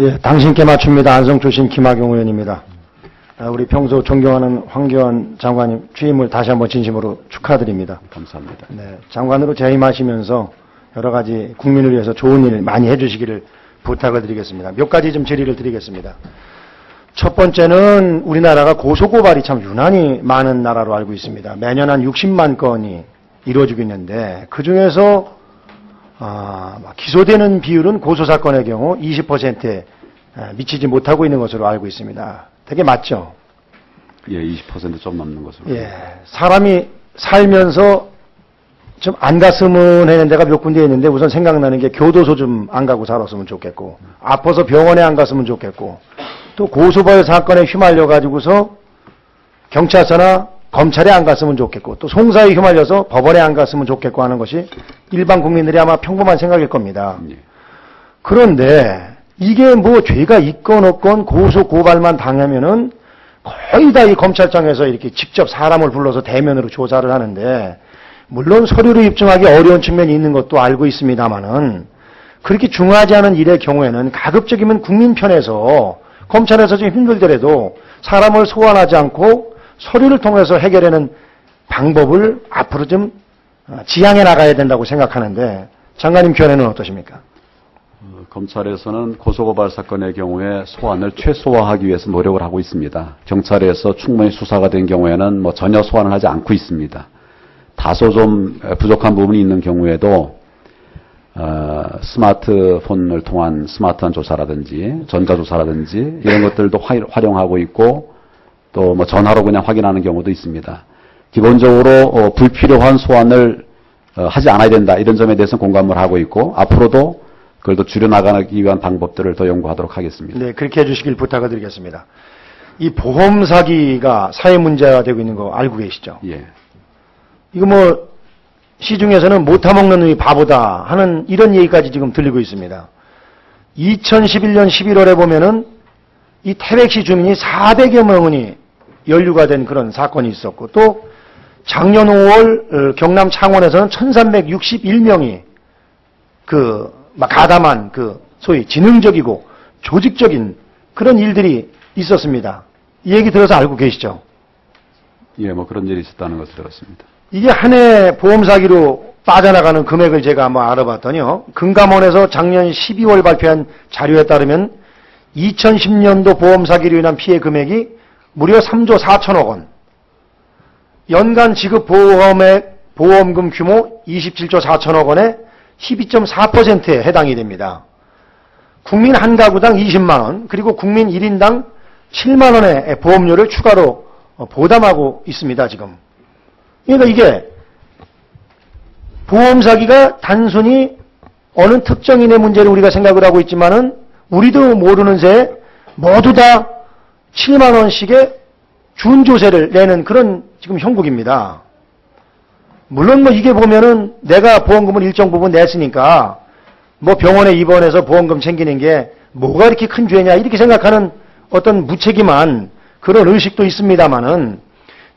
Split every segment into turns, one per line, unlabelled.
예, 당신께 맞춥니다. 안성 출신 김학용 의원입니다. 아, 우리 평소 존경하는 황교안 장관님 취임을 다시 한번 진심으로 축하드립니다.
감사합니다.
네, 장관으로 재임하시면서 여러 가지 국민을 위해서 좋은 일 많이 해주시기를 부탁을 드리겠습니다. 몇 가지 좀 질의를 드리겠습니다. 첫 번째는 우리나라가 고소고발이 참 유난히 많은 나라로 알고 있습니다. 매년 한 60만 건이 이루어지고 있는데 그 중에서 아, 막 기소되는 비율은 고소사건의 경우 20%에 미치지 못하고 있는 것으로 알고 있습니다. 되게 맞죠?
예, 20%좀 넘는 것으로.
예. 사람이 살면서 좀 안 갔으면 하는 데가 몇 군데 있는데 우선 생각나는 게 교도소 좀 안 가고 살았으면 좋겠고 아파서 병원에 안 갔으면 좋겠고 또 고소발 사건에 휘말려 가지고서 경찰서나 검찰에 안 갔으면 좋겠고 또 송사에 휘말려서 법원에 안 갔으면 좋겠고 하는 것이 일반 국민들이 아마 평범한 생각일 겁니다.
예.
그런데 이게 뭐 죄가 있건 없건 고소 고발만 당하면은 거의 다 이 검찰청에서 이렇게 직접 사람을 불러서 대면으로 조사를 하는데 물론 서류로 입증하기 어려운 측면이 있는 것도 알고 있습니다만은 그렇게 중요하지 않은 일의 경우에는 가급적이면 국민 편에서 검찰에서 좀 힘들더라도 사람을 소환하지 않고 서류를 통해서 해결하는 방법을 앞으로 좀 어, 지향해 나가야 된다고 생각하는데 장관님 견해는 어떠십니까?
어, 검찰에서는 고소고발 사건의 경우에 소환을 최소화하기 위해서 노력을 하고 있습니다. 경찰에서 충분히 수사가 된 경우에는 뭐 전혀 소환을 하지 않고 있습니다. 다소 좀 부족한 부분이 있는 경우에도 어, 스마트폰을 통한 스마트한 조사라든지 전자조사라든지 이런 것들도 화- 활용하고 있고 또 뭐 전화로 그냥 확인하는 경우도 있습니다. 기본적으로 어, 불필요한 소환을 어, 하지 않아야 된다 이런 점에 대해서 공감을 하고 있고 앞으로도 그걸 더 줄여나가기 위한 방법들을 더 연구하도록 하겠습니다.
네, 그렇게 해주시길 부탁을 드리겠습니다. 이 보험 사기가 사회 문제가 되고 있는 거 알고 계시죠?
예,
이거 뭐 시중에서는 못 타먹는 놈이 바보다 하는 이런 얘기까지 지금 들리고 있습니다. 2011년 11월에 보면은 이 태백시 주민이 400여 명이 연루가 된 그런 사건이 있었고 또 작년 5월 어, 경남 창원에서는 1361명이 그막 가담한 그 소위 지능적이고 조직적인 그런 일들이 있었습니다. 이 얘기 들어서 알고 계시죠?
예, 뭐 그런 일이 있었다는 것을 들었습니다.
이게 한 해 보험 사기로 빠져나가는 금액을 제가 한번 알아봤더니요. 금감원에서 작년 12월 발표한 자료에 따르면 2010년도 보험 사기로 인한 피해 금액이 무려 3조 4천억 원. 연간 지급 보험액 보험금 규모 27조 4천억 원의 12.4%에 해당이 됩니다. 국민 한 가구당 20만 원, 그리고 국민 1인당 7만 원의 보험료를 추가로 어, 보담하고 있습니다, 지금. 그러니까 이게 보험 사기가 단순히 어느 특정인의 문제를 우리가 생각을 하고 있지만은 우리도 모르는 새에 모두 다 7만 원씩의 준조세를 내는 그런 지금 형국입니다. 물론 뭐 이게 보면은 내가 보험금을 일정 부분 냈으니까 뭐 병원에 입원해서 보험금 챙기는 게 뭐가 이렇게 큰 죄냐 이렇게 생각하는 어떤 무책임한 그런 의식도 있습니다만은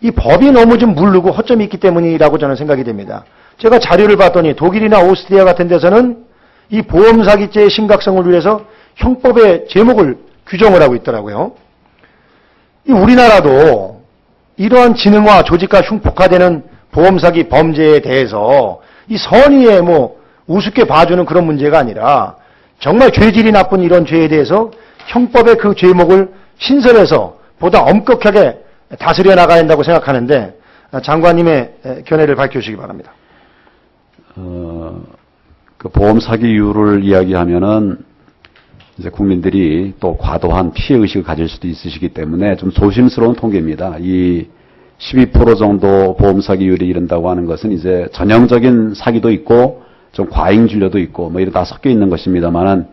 이 법이 너무 좀 물르고 허점이 있기 때문이라고 저는 생각이 됩니다. 제가 자료를 봤더니 독일이나 오스트리아 같은 데서는 이 보험 사기죄의 심각성을 위해서 형법의 제목을 규정을 하고 있더라고요. 이 우리나라도 이러한 지능화 조직과 흉폭화되는 보험 사기 범죄에 대해서 이 선의에 뭐 우습게 봐주는 그런 문제가 아니라 정말 죄질이 나쁜 이런 죄에 대해서 형법의 그 죄목을 신설해서 보다 엄격하게 다스려 나가야 한다고 생각하는데 장관님의 견해를 밝혀주시기 바랍니다.
어, 그 보험 사기율을 이야기하면은 이제 국민들이 또 과도한 피해 의식을 가질 수도 있으시기 때문에 좀 조심스러운 통계입니다. 이 12% 정도 보험 사기율이 이른다고 하는 것은 이제 전형적인 사기도 있고 좀 과잉 진료도 있고 뭐 이런 다 섞여 있는 것입니다만은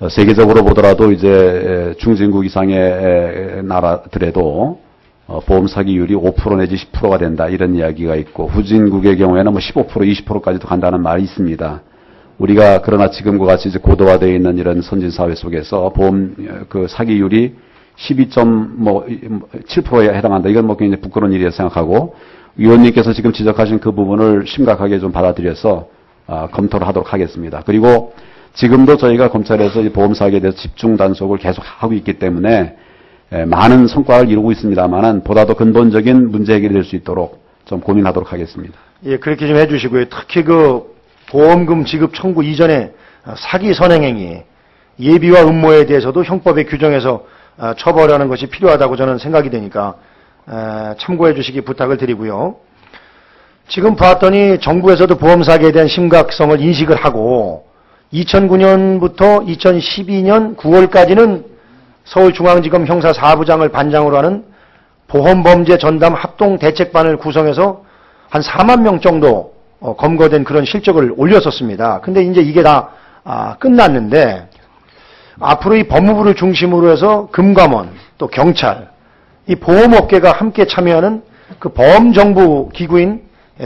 어, 세계적으로 보더라도 이제 중진국 이상의 나라들에도 어, 보험 사기율이 5% 내지 10%가 된다 이런 이야기가 있고 후진국의 경우에는 뭐 15% 20%까지도 간다는 말이 있습니다. 우리가 그러나 지금과 같이 이제 고도화되어 있는 이런 선진 사회 속에서 보험 어, 그 사기율이 12.7%에 해당한다. 이건 뭐 굉장히 부끄러운 일이라 생각하고 위원님께서 지금 지적하신 그 부분을 심각하게 좀 받아들여서 아, 검토를 하도록 하겠습니다. 그리고 지금도 저희가 검찰에서 이 보험 사기에 대해서 집중 단속을 계속 하고 있기 때문에 에, 많은 성과를 이루고 있습니다만은 보다 더 근본적인 문제 해결이 될 수 있도록 좀 고민하도록 하겠습니다.
예, 그렇게 좀 해주시고요. 특히 그 보험금 지급 청구 이전에 사기 선행행위, 예비와 음모에 대해서도 형법에 규정해서 어, 처벌하는 것이 필요하다고 저는 생각이 되니까 에, 참고해 주시기 부탁을 드리고요. 지금 봤더니 정부에서도 보험 사기에 대한 심각성을 인식을 하고 2009년부터 2012년 9월까지는 서울중앙지검 형사 4부장을 반장으로 하는 보험범죄 전담 합동 대책반을 구성해서 한 4만 명 정도 어, 검거된 그런 실적을 올렸었습니다. 근데 이제 이게 다 아, 끝났는데 앞으로 이 법무부를 중심으로 해서 금감원 또 경찰 이 보험업계가 함께 참여하는 그 보험정부 기구인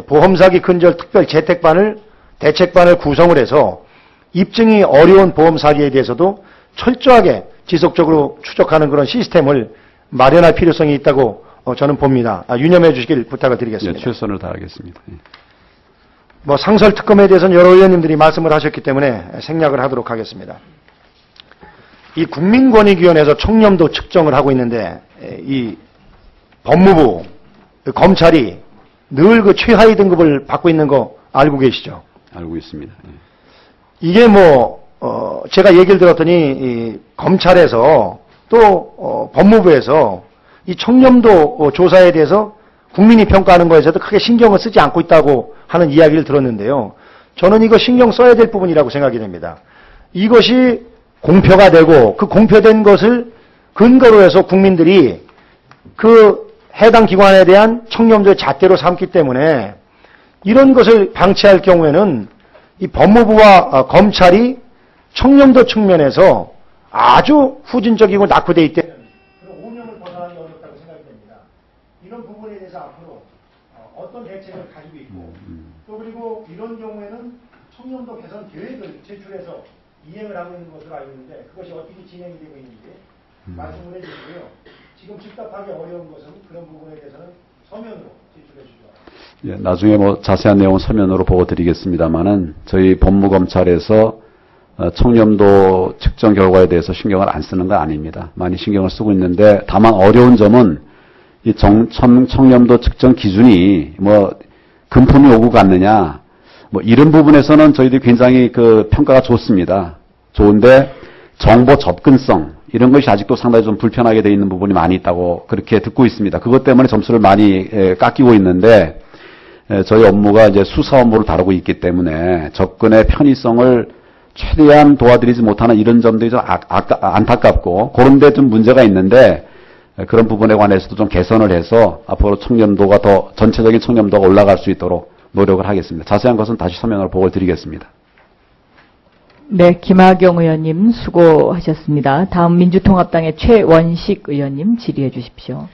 보험사기 근절 특별 재택반을 대책반을 구성을 해서 입증이 어려운 보험 사기에 대해서도 철저하게 지속적으로 추적하는 그런 시스템을 마련할 필요성이 있다고 어, 저는 봅니다. 아, 유념해 주시길 부탁을
예,
드리겠습니다.
최선을 다하겠습니다. 예.
뭐 상설 특검에 대해서는 여러 의원님들이 말씀을 하셨기 때문에 생략을 하도록 하겠습니다. 이 국민권익위원회에서 청렴도 측정을 하고 있는데 에, 이 법무부, 그 검찰이 늘 그 최하위 등급을 받고 있는 거 알고 계시죠?
알고 있습니다. 예.
이게 뭐, 어, 제가 얘기를 들었더니, 이 검찰에서 또, 어, 법무부에서 이 청렴도 어, 조사에 대해서 국민이 평가하는 거에서도 크게 신경을 쓰지 않고 있다고 하는 이야기를 들었는데요. 저는 이거 신경 써야 될 부분이라고 생각이 됩니다. 이것이 공표가 되고 그 공표된 것을 근거로 해서 국민들이 그 해당 기관에 대한 청렴도의 잣대로 삼기 때문에 이런 것을 방치할 경우에는 이 법무부와 어, 검찰이 청렴도 측면에서 아주 후진적이고 낙후되어 있다. 그런 오명을 벗어나기 어렵다고 생각이 됩니다. 이런 부분에 대해서 앞으로 어, 떤 대책을 가지고 있고 또 그리고 이런 경우에는 청렴도 개선 계획을 제출해서 이행을 하고 있는 것으로 알고 있는데 그것이 어떻게 진행이 되고 있는지 말씀을 해주시고요. 지금 즉답하기 어려운 것은 그런 부분에 대해서는 서면으로 제출해 바랍니다.
예, 나중에 뭐 자세한 내용은 서면으로 보고 드리겠습니다만은 저희 법무검찰에서 어, 청렴도 측정 결과에 대해서 신경을 안 쓰는 건 아닙니다. 많이 신경을 쓰고 있는데 다만 어려운 점은 이 정, 청, 청렴도 측정 기준이 뭐 금품이 오고 갔느냐 뭐 이런 부분에서는 저희들이 굉장히 그 평가가 좋습니다. 좋은데 정보 접근성 이런 것이 아직도 상당히 좀 불편하게 돼 있는 부분이 많이 있다고 그렇게 듣고 있습니다. 그것 때문에 점수를 많이 에, 깎이고 있는데 에, 저희 업무가 이제 수사 업무를 다루고 있기 때문에 접근의 편의성을 최대한 도와드리지 못하는 이런 점들이 좀 아, 아까- 안타깝고 그런 데 좀 문제가 있는데 에, 그런 부분에 관해서도 좀 개선을 해서 앞으로 청렴도가 더 전체적인 청렴도가 올라갈 수 있도록 노력을 하겠습니다. 자세한 것은 다시 서면으로 보고 드리겠습니다.
네, 김학용 의원님 수고하셨습니다. 다음 민주통합당의 최원식 의원님 질의해 주십시오.